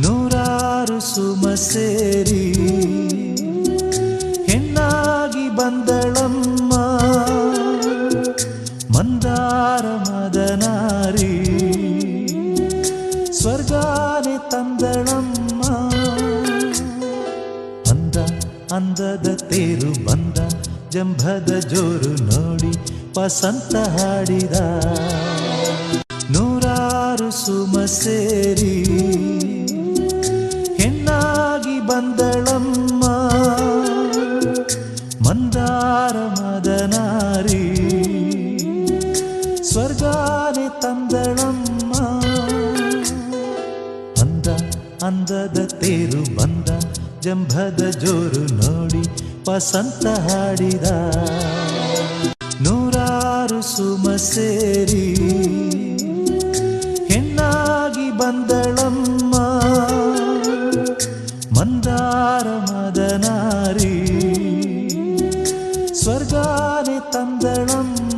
ನೂರಾರು ಸುಮ ಸೇರಿ ಹೆಣ್ಣಾಗಿ ಬಂದಳಮ್ಮ. ಮಂದಾರ ಮದನಾರಿ ಸ್ವರ್ಗಾನೆ ತಂದಳಮ್ಮ. ಅಂದ ಅಂದದ ತೇರು ಬಂದ ಜಂಭದ ಜೋರು ನೋಡಿ ಪಸಂತ ಹಾಡಿದ. ನೂರಾರು ಸುಮ ಸೇರಿ ಬಂದಳಮ್ಮ. ಮಂದಾರ ಮದನಾರಿ, ಸ್ವರ್ಗಾನೆ ತಂದಳಮ್ಮ. ಅಂದ, ಅಂದದ ತೇರು ಬಂದ, ಜಂಭದ ಜೋರು ನೋಡಿ ವಸಂತ ಹಾಡಿದ. ನೂರಾರು ಸುಮ ಸೇರಿ, ಹೆಣ್ಣಾಗಿ ಬಂದಳಮ್ಮ ಮಂದಾರ ಮದನಾರಿ ಸ್ವರ್ಗಾನೆ ತಂದಳಮ್ಮ